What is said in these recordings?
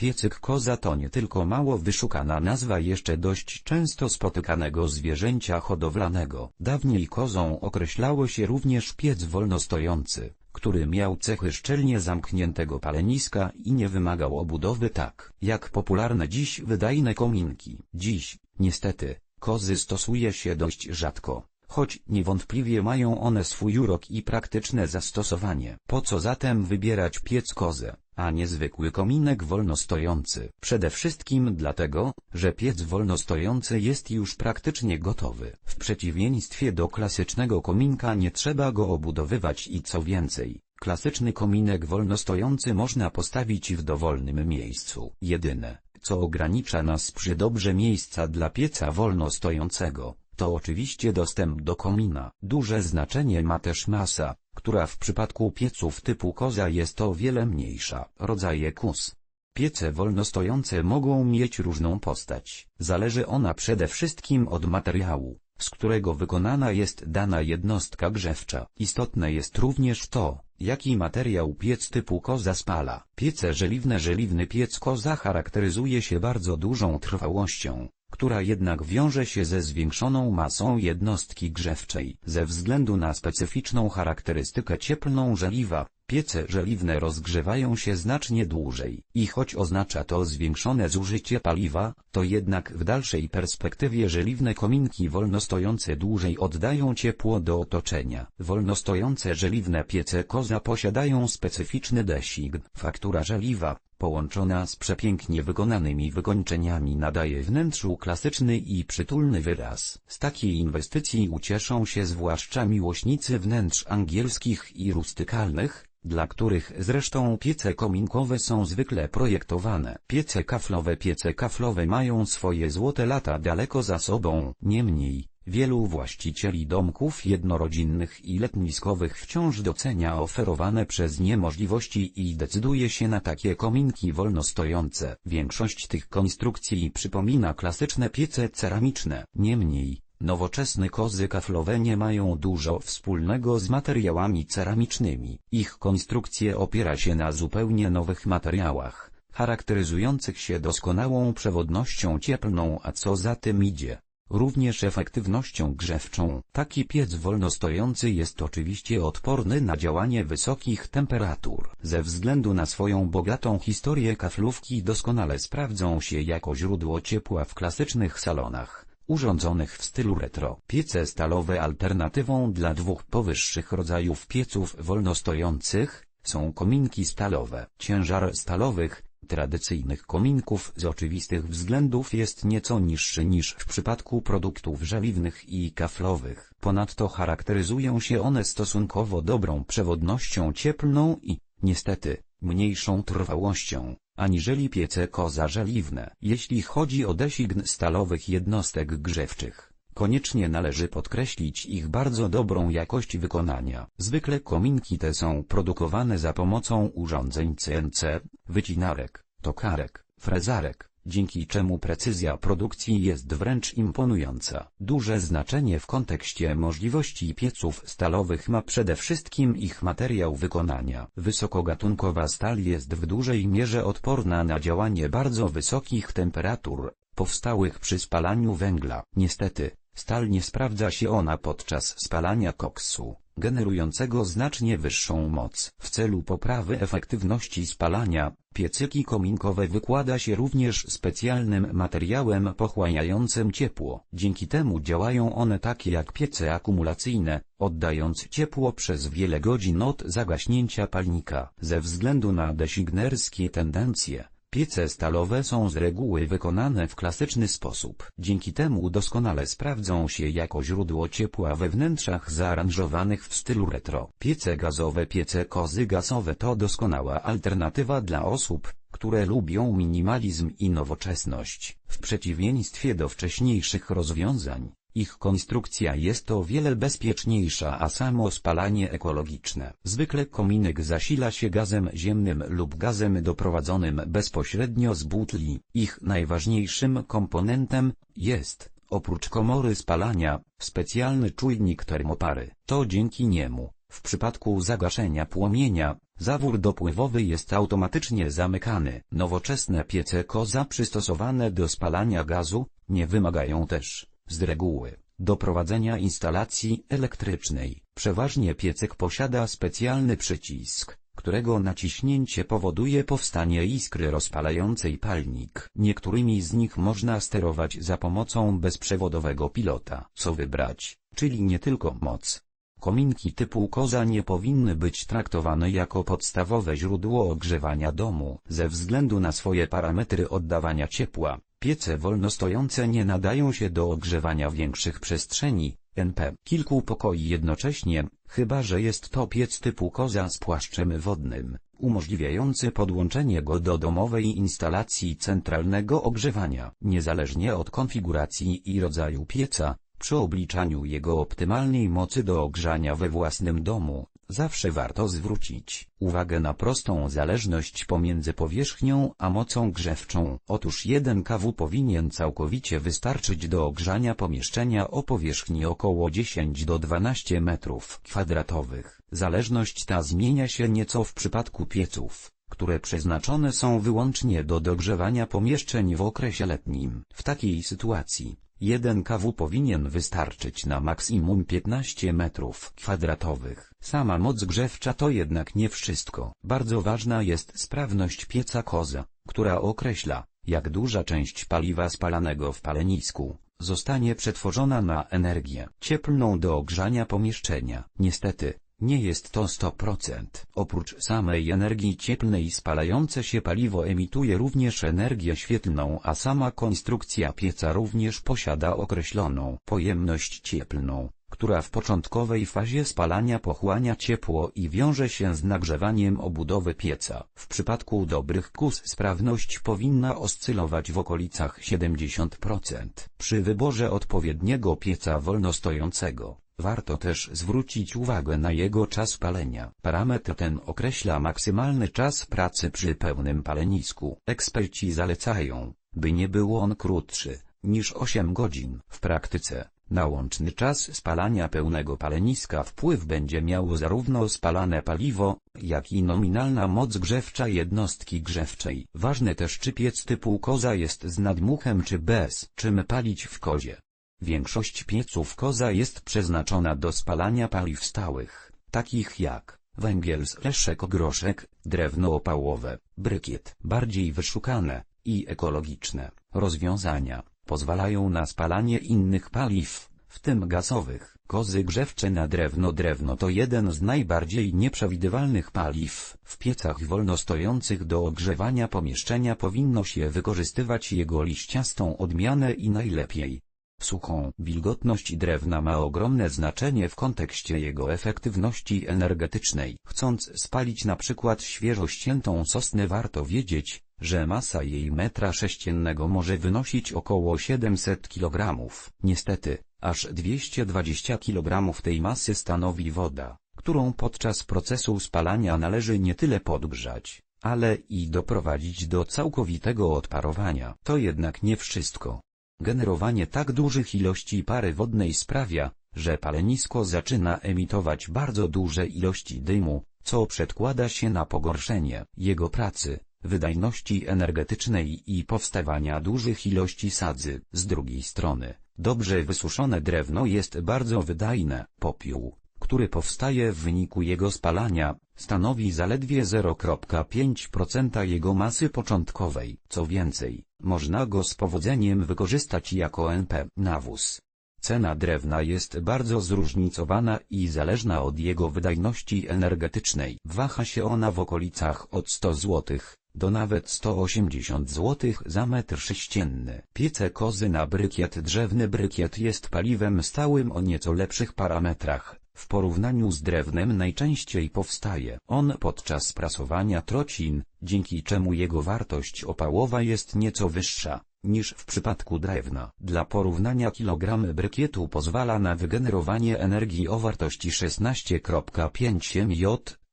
Piecyk koza to nie tylko mało wyszukana nazwa jeszcze dość często spotykanego zwierzęcia hodowlanego. Dawniej kozą określało się również piec wolnostojący, który miał cechy szczelnie zamkniętego paleniska i nie wymagał obudowy tak, jak popularne dziś wydajne kominki. Dziś, niestety, kozy stosuje się dość rzadko, choć niewątpliwie mają one swój urok i praktyczne zastosowanie. Po co zatem wybierać piec kozę, a nie zwykły kominek wolnostojący? Przede wszystkim dlatego, że piec wolnostojący jest już praktycznie gotowy. W przeciwieństwie do klasycznego kominka nie trzeba go obudowywać i co więcej, klasyczny kominek wolnostojący można postawić w dowolnym miejscu. Jedyne, co ogranicza nas przy dobrze miejsca dla pieca wolnostojącego, to oczywiście dostęp do komina. Duże znaczenie ma też masa, która w przypadku pieców typu koza jest o wiele mniejsza. Rodzaje kus. Piece wolnostojące mogą mieć różną postać. Zależy ona przede wszystkim od materiału, z którego wykonana jest dana jednostka grzewcza. Istotne jest również to, jaki materiał piec typu koza spala. Piece żeliwne Żeliwny piec koza charakteryzuje się bardzo dużą trwałością, która jednak wiąże się ze zwiększoną masą jednostki grzewczej. Ze względu na specyficzną charakterystykę cieplną żeliwa, piece żeliwne rozgrzewają się znacznie dłużej. I choć oznacza to zwiększone zużycie paliwa, to jednak w dalszej perspektywie żeliwne kominki wolnostojące dłużej oddają ciepło do otoczenia. Wolnostojące żeliwne piece koza posiadają specyficzny design. Faktura żeliwa, połączona z przepięknie wykonanymi wykończeniami nadaje wnętrzu klasyczny i przytulny wyraz. Z takiej inwestycji ucieszą się zwłaszcza miłośnicy wnętrz angielskich i rustykalnych, dla których zresztą piece kominkowe są zwykle projektowane. Piece kaflowe Piece kaflowe mają swoje złote lata daleko za sobą, niemniej, Wielu właścicieli domków jednorodzinnych i letniskowych wciąż docenia oferowane przez nie możliwości i decyduje się na takie kominki wolnostojące. Większość tych konstrukcji przypomina klasyczne piece ceramiczne. Niemniej, nowoczesne kozy kaflowe nie mają dużo wspólnego z materiałami ceramicznymi. Ich konstrukcje opiera się na zupełnie nowych materiałach, charakteryzujących się doskonałą przewodnością cieplną a co za tym idzie również efektywnością grzewczą. Taki piec wolnostojący jest oczywiście odporny na działanie wysokich temperatur. Ze względu na swoją bogatą historię kaflówki doskonale sprawdzą się jako źródło ciepła w klasycznych salonach urządzonych w stylu retro. Piece stalowe alternatywą dla dwóch powyższych rodzajów pieców wolnostojących są kominki stalowe. Ciężar stalowych, tradycyjnych kominków z oczywistych względów jest nieco niższy niż w przypadku produktów żeliwnych i kaflowych. Ponadto charakteryzują się one stosunkowo dobrą przewodnością cieplną i, niestety, mniejszą trwałością, aniżeli piece koza żeliwne. Jeśli chodzi o design stalowych jednostek grzewczych, Koniecznie należy podkreślić ich bardzo dobrą jakość wykonania. Zwykle kominki te są produkowane za pomocą urządzeń CNC, wycinarek, tokarek, frezarek, dzięki czemu precyzja produkcji jest wręcz imponująca. Duże znaczenie w kontekście możliwości pieców stalowych ma przede wszystkim ich materiał wykonania. Wysokogatunkowa stal jest w dużej mierze odporna na działanie bardzo wysokich temperatur, powstałych przy spalaniu węgla. Niestety, Stal nie sprawdza się ona podczas spalania koksu, generującego znacznie wyższą moc. W celu poprawy efektywności spalania, piecyki kominkowe wykłada się również specjalnym materiałem pochłaniającym ciepło. Dzięki temu działają one tak jak piece akumulacyjne, oddając ciepło przez wiele godzin od zagaśnięcia palnika. Ze względu na designerskie tendencje, Piece stalowe są z reguły wykonane w klasyczny sposób. Dzięki temu doskonale sprawdzą się jako źródło ciepła we wnętrzach zaaranżowanych w stylu retro. Piece gazowe Piece kozy gazowe to doskonała alternatywa dla osób, które lubią minimalizm i nowoczesność. W przeciwieństwie do wcześniejszych rozwiązań, ich konstrukcja jest o wiele bezpieczniejsza a samo spalanie ekologiczne. Zwykle kominek zasila się gazem ziemnym lub gazem doprowadzonym bezpośrednio z butli. Ich najważniejszym komponentem jest, oprócz komory spalania, specjalny czujnik termopary. To dzięki niemu, W przypadku zagaszenia płomienia, zawór dopływowy jest automatycznie zamykany. Nowoczesne piece koza przystosowane do spalania gazu, nie wymagają też, z reguły, doprowadzenia instalacji elektrycznej. Przeważnie piecek posiada specjalny przycisk, którego naciśnięcie powoduje powstanie iskry rozpalającej palnik. Niektórymi z nich można sterować za pomocą bezprzewodowego pilota. Co wybrać, czyli nie tylko moc. Kominki typu koza nie powinny być traktowane jako podstawowe źródło ogrzewania domu. Ze względu na swoje parametry oddawania ciepła, piece wolnostojące nie nadają się do ogrzewania większych przestrzeni, NP. Kilku pokoi jednocześnie, chyba że jest to piec typu koza z płaszczem wodnym, umożliwiający podłączenie go do domowej instalacji centralnego ogrzewania. Niezależnie od konfiguracji i rodzaju pieca, przy obliczaniu jego optymalnej mocy do ogrzania we własnym domu, zawsze warto zwrócić uwagę na prostą zależność pomiędzy powierzchnią a mocą grzewczą. Otóż 1 kW powinien całkowicie wystarczyć do ogrzania pomieszczenia o powierzchni około 10 do 12 m2. Zależność ta zmienia się nieco w przypadku pieców które przeznaczone są wyłącznie do dogrzewania pomieszczeń w okresie letnim. W takiej sytuacji, 1 kW powinien wystarczyć na maksimum 15 m2. Sama moc grzewcza to jednak nie wszystko. Bardzo ważna jest sprawność pieca koza, która określa, jak duża część paliwa spalanego w palenisku zostanie przetworzona na energię cieplną do ogrzania pomieszczenia. Niestety, nie jest to 100%. Oprócz samej energii cieplnej spalające się paliwo emituje również energię świetlną, a sama konstrukcja pieca również posiada określoną pojemność cieplną, która w początkowej fazie spalania pochłania ciepło i wiąże się z nagrzewaniem obudowy pieca. W przypadku dobrych kus sprawność powinna oscylować w okolicach 70%. Przy wyborze odpowiedniego pieca wolnostojącego, Warto też zwrócić uwagę na jego czas palenia. Parametr ten określa maksymalny czas pracy przy pełnym palenisku. Eksperci zalecają, by nie był on krótszy niż 8 godzin. W praktyce, na łączny czas spalania pełnego paleniska wpływ będzie miało zarówno spalane paliwo, jak i nominalna moc grzewcza jednostki grzewczej. Ważne też czy piec typu koza jest z nadmuchem czy bez, czym palić w kozie. Większość pieców koza jest przeznaczona do spalania paliw stałych, takich jak węgiel z leszek groszek, drewno opałowe, brykiet. Bardziej wyszukane i ekologiczne rozwiązania pozwalają na spalanie innych paliw, w tym gazowych. Kozy grzewcze na drewno Drewno to jeden z najbardziej nieprzewidywalnych paliw. W piecach wolnostojących do ogrzewania pomieszczenia powinno się wykorzystywać jego liściastą odmianę i najlepiej suchą. Wilgotność drewna ma ogromne znaczenie w kontekście jego efektywności energetycznej. Chcąc spalić na przykład świeżo ściętą sosnę warto wiedzieć, że masa jej metra sześciennego może wynosić około 700 kg. Niestety, aż 220 kg tej masy stanowi woda, którą podczas procesu spalania należy nie tyle podgrzać, ale i doprowadzić do całkowitego odparowania. To jednak nie wszystko. Generowanie tak dużych ilości pary wodnej sprawia, że palenisko zaczyna emitować bardzo duże ilości dymu, co przedkłada się na pogorszenie jego pracy, wydajności energetycznej i powstawania dużych ilości sadzy. Z drugiej strony, dobrze wysuszone drewno jest bardzo wydajne. Popiół, który powstaje w wyniku jego spalania, stanowi zaledwie 0,5% jego masy początkowej. Co więcej, można go z powodzeniem wykorzystać jako NP nawóz. Cena drewna jest bardzo zróżnicowana i zależna od jego wydajności energetycznej. Waha się ona w okolicach od 100 zł do nawet 180 zł za metr sześcienny. Piece kozy na brykiet Drzewny brykiet jest paliwem stałym o nieco lepszych parametrach. W porównaniu z drewnem najczęściej powstaje on podczas prasowania trocin, dzięki czemu jego wartość opałowa jest nieco wyższa niż w przypadku drewna. Dla porównania kilogram brykietu pozwala na wygenerowanie energii o wartości 16,5 mJ,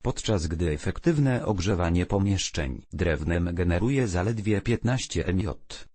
podczas gdy efektywne ogrzewanie pomieszczeń drewnem generuje zaledwie 15 mJ.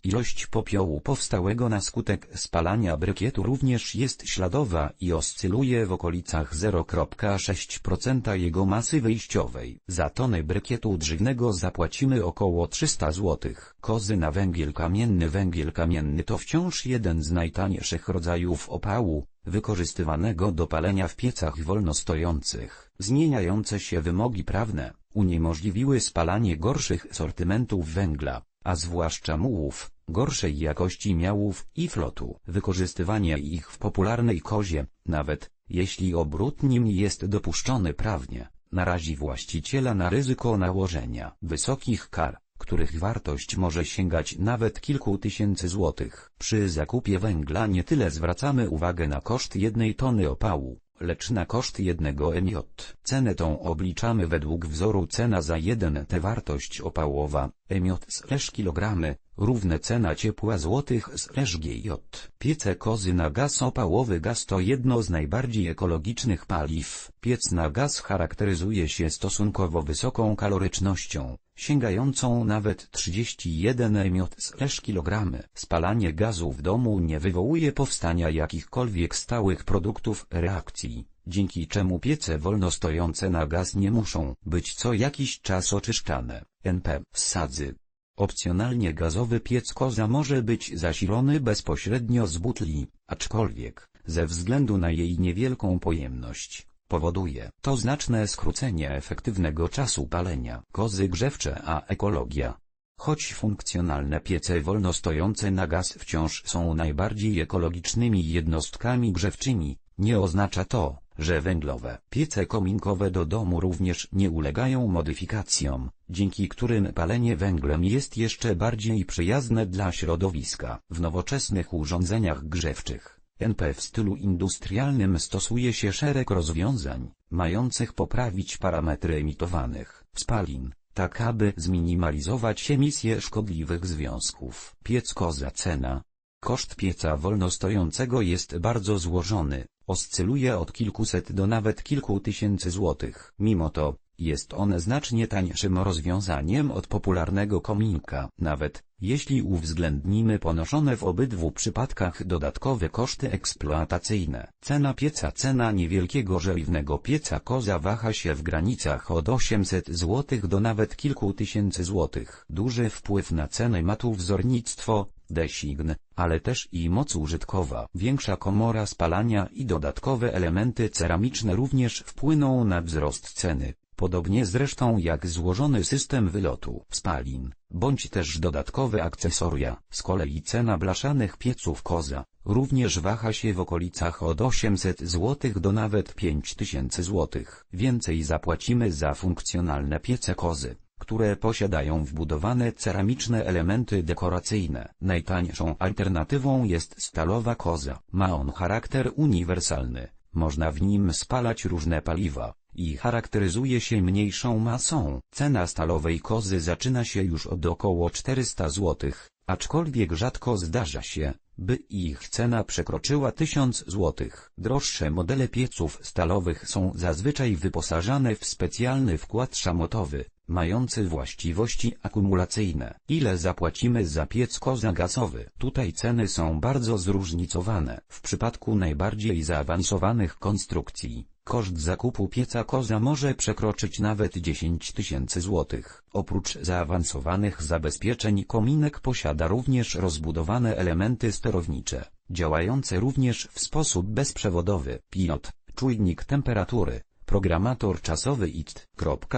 Ilość popiołu powstałego na skutek spalania brykietu również jest śladowa i oscyluje w okolicach 0,6% jego masy wyjściowej. Za tonę brykietu drzewnego zapłacimy około 300 zł. Kozy na węgiel kamienny Węgiel kamienny to wciąż jeden z najtańszych rodzajów opału, wykorzystywanego do palenia w piecach wolnostojących. Zmieniające się wymogi prawne, uniemożliwiły spalanie gorszych sortymentów węgla, a zwłaszcza mułów, gorszej jakości miałów i flotu. Wykorzystywanie ich w popularnej kozie, nawet jeśli obrót nim jest dopuszczony prawnie, narazi właściciela na ryzyko nałożenia wysokich kar, których wartość może sięgać nawet kilku tysięcy złotych. Przy zakupie węgla nie tyle zwracamy uwagę na koszt jednej tony opału, lecz na koszt jednego MJ. Cenę tą obliczamy według wzoru cena za 1 T wartość opałowa, MJ slash kilogramy, równe cena ciepła złotych slash GJ. Piece kozy na gaz opałowy Gaz to jedno z najbardziej ekologicznych paliw. Piec na gaz charakteryzuje się stosunkowo wysoką kalorycznością, sięgającą nawet 31 mJ/kg. Spalanie gazu w domu nie wywołuje powstania jakichkolwiek stałych produktów reakcji, dzięki czemu piece wolnostojące na gaz nie muszą być co jakiś czas oczyszczane. NP Sadzy Opcjonalnie gazowy piec koza może być zasilony bezpośrednio z butli, aczkolwiek, ze względu na jej niewielką pojemność, powoduje to znaczne skrócenie efektywnego czasu palenia. Kozy grzewcze a ekologia. Choć funkcjonalne piece wolnostojące na gaz wciąż są najbardziej ekologicznymi jednostkami grzewczymi, nie oznacza to, że węglowe piece kominkowe do domu również nie ulegają modyfikacjom, dzięki którym palenie węglem jest jeszcze bardziej przyjazne dla środowiska. W nowoczesnych urządzeniach grzewczych, NP w stylu industrialnym stosuje się szereg rozwiązań, mających poprawić parametry emitowanych spalin, tak aby zminimalizować emisję szkodliwych związków. Piec koza cena. Koszt pieca wolnostojącego jest bardzo złożony, oscyluje od kilkuset do nawet kilku tysięcy złotych. Mimo to, jest on znacznie tańszym rozwiązaniem od popularnego kominka. Nawet, jeśli uwzględnimy ponoszone w obydwu przypadkach dodatkowe koszty eksploatacyjne. Cena pieca Cena niewielkiego żeliwnego pieca koza waha się w granicach od 800 zł do nawet kilku tysięcy złotych. Duży wpływ na cenę ma tu wzornictwo, design, ale też i moc użytkowa. Większa komora spalania i dodatkowe elementy ceramiczne również wpłyną na wzrost ceny podobnie zresztą jak złożony system wylotu spalin, bądź też dodatkowe akcesoria. Z kolei cena blaszanych pieców koza, również waha się w okolicach od 800 zł do nawet 5000 zł. Więcej zapłacimy za funkcjonalne piece kozy które posiadają wbudowane ceramiczne elementy dekoracyjne. Najtańszą alternatywą jest stalowa koza. Ma on charakter uniwersalny, można w nim spalać różne paliwa, i charakteryzuje się mniejszą masą. Cena stalowej kozy zaczyna się już od około 400 zł, aczkolwiek rzadko zdarza się, by ich cena przekroczyła 1000 zł. Droższe modele pieców stalowych są zazwyczaj wyposażane w specjalny wkład szamotowy, mający właściwości akumulacyjne. Ile zapłacimy za piec koza gazowy? Tutaj ceny są bardzo zróżnicowane. W przypadku najbardziej zaawansowanych konstrukcji, Koszt zakupu pieca koza może przekroczyć nawet 10 tysięcy złotych. Oprócz zaawansowanych zabezpieczeń kominek posiada również rozbudowane elementy sterownicze, działające również w sposób bezprzewodowy. Pilot, czujnik temperatury, programator czasowy IT.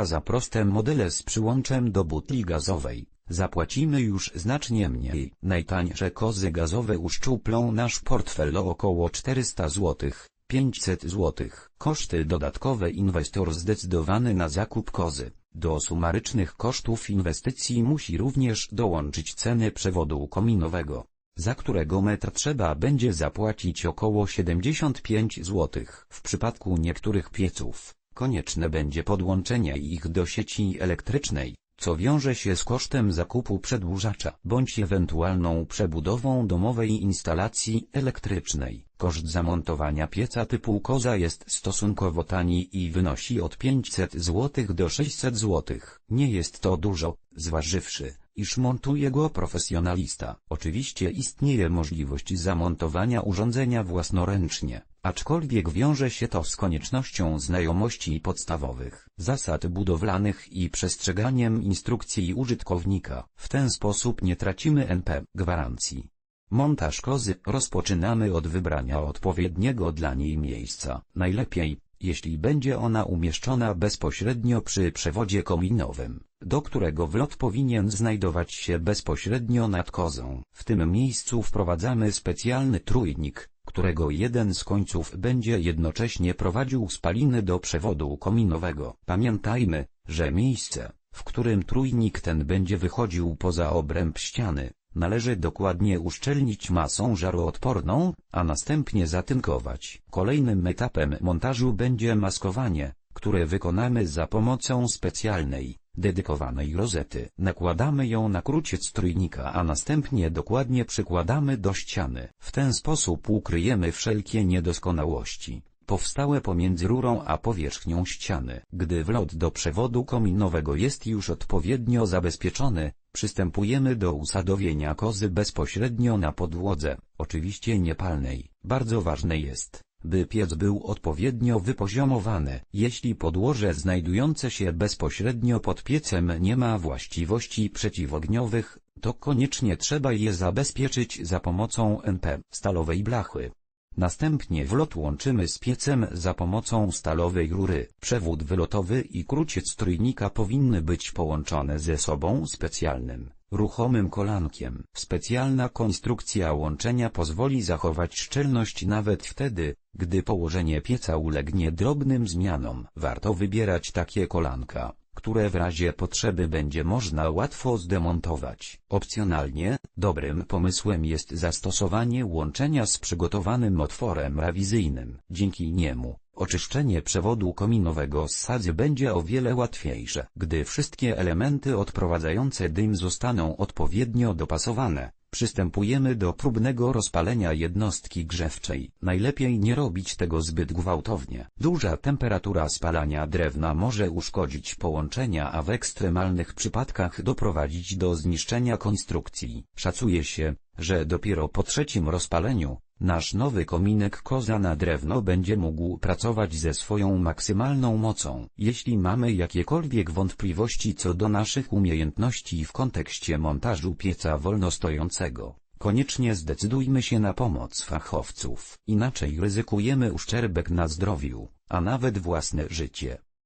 Za proste modele z przyłączem do butli gazowej. Zapłacimy już znacznie mniej. Najtańsze kozy gazowe uszczuplą nasz portfel o około 400 złotych. 500 zł. Koszty dodatkowe inwestor zdecydowany na zakup kozy. Do sumarycznych kosztów inwestycji musi również dołączyć ceny przewodu kominowego, za którego metr trzeba będzie zapłacić około 75 zł. W przypadku niektórych pieców, konieczne będzie podłączenie ich do sieci elektrycznej, co wiąże się z kosztem zakupu przedłużacza bądź ewentualną przebudową domowej instalacji elektrycznej. Koszt zamontowania pieca typu koza jest stosunkowo tani i wynosi od 500 zł do 600 zł. Nie jest to dużo, zważywszy, iż montuje go profesjonalista. Oczywiście istnieje możliwość zamontowania urządzenia własnoręcznie, aczkolwiek wiąże się to z koniecznością znajomości podstawowych zasad budowlanych i przestrzeganiem instrukcji użytkownika. W ten sposób nie tracimy NP gwarancji. Montaż kozy rozpoczynamy od wybrania odpowiedniego dla niej miejsca. Najlepiej, jeśli będzie ona umieszczona bezpośrednio przy przewodzie kominowym, do którego wlot powinien znajdować się bezpośrednio nad kozą. W tym miejscu wprowadzamy specjalny trójnik, którego jeden z końców będzie jednocześnie prowadził spaliny do przewodu kominowego. Pamiętajmy, że miejsce, w którym trójnik ten będzie wychodził poza obręb ściany, należy dokładnie uszczelnić masą żaroodporną, a następnie zatynkować. Kolejnym etapem montażu będzie maskowanie, które wykonamy za pomocą specjalnej, dedykowanej rozety. Nakładamy ją na kruciec trójnika, a następnie dokładnie przykładamy do ściany. W ten sposób ukryjemy wszelkie niedoskonałości powstałe pomiędzy rurą a powierzchnią ściany. Gdy wlot do przewodu kominowego jest już odpowiednio zabezpieczony, przystępujemy do usadowienia kozy bezpośrednio na podłodze, oczywiście niepalnej. Bardzo ważne jest, by piec był odpowiednio wypoziomowany. Jeśli podłoże znajdujące się bezpośrednio pod piecem nie ma właściwości przeciwogniowych, to koniecznie trzeba je zabezpieczyć za pomocą NP stalowej blachy. Następnie wlot łączymy z piecem za pomocą stalowej rury. Przewód wylotowy i kruciec trójnika powinny być połączone ze sobą specjalnym, ruchomym kolankiem. Specjalna konstrukcja łączenia pozwoli zachować szczelność nawet wtedy, gdy położenie pieca ulegnie drobnym zmianom. Warto wybierać takie kolanka, które w razie potrzeby będzie można łatwo zdemontować. Opcjonalnie, dobrym pomysłem jest zastosowanie łączenia z przygotowanym otworem rewizyjnym. Dzięki niemu, oczyszczenie przewodu kominowego z sadzy będzie o wiele łatwiejsze. Gdy wszystkie elementy odprowadzające dym zostaną odpowiednio dopasowane, Przystępujemy do próbnego rozpalenia jednostki grzewczej. Najlepiej nie robić tego zbyt gwałtownie. Duża temperatura spalania drewna może uszkodzić połączenia, a w ekstremalnych przypadkach doprowadzić do zniszczenia konstrukcji. Szacuje się, że dopiero po trzecim rozpaleniu, nasz nowy kominek koza na drewno będzie mógł pracować ze swoją maksymalną mocą. Jeśli mamy jakiekolwiek wątpliwości co do naszych umiejętności w kontekście montażu pieca wolnostojącego, koniecznie zdecydujmy się na pomoc fachowców. Inaczej ryzykujemy uszczerbek na zdrowiu, a nawet własne życie.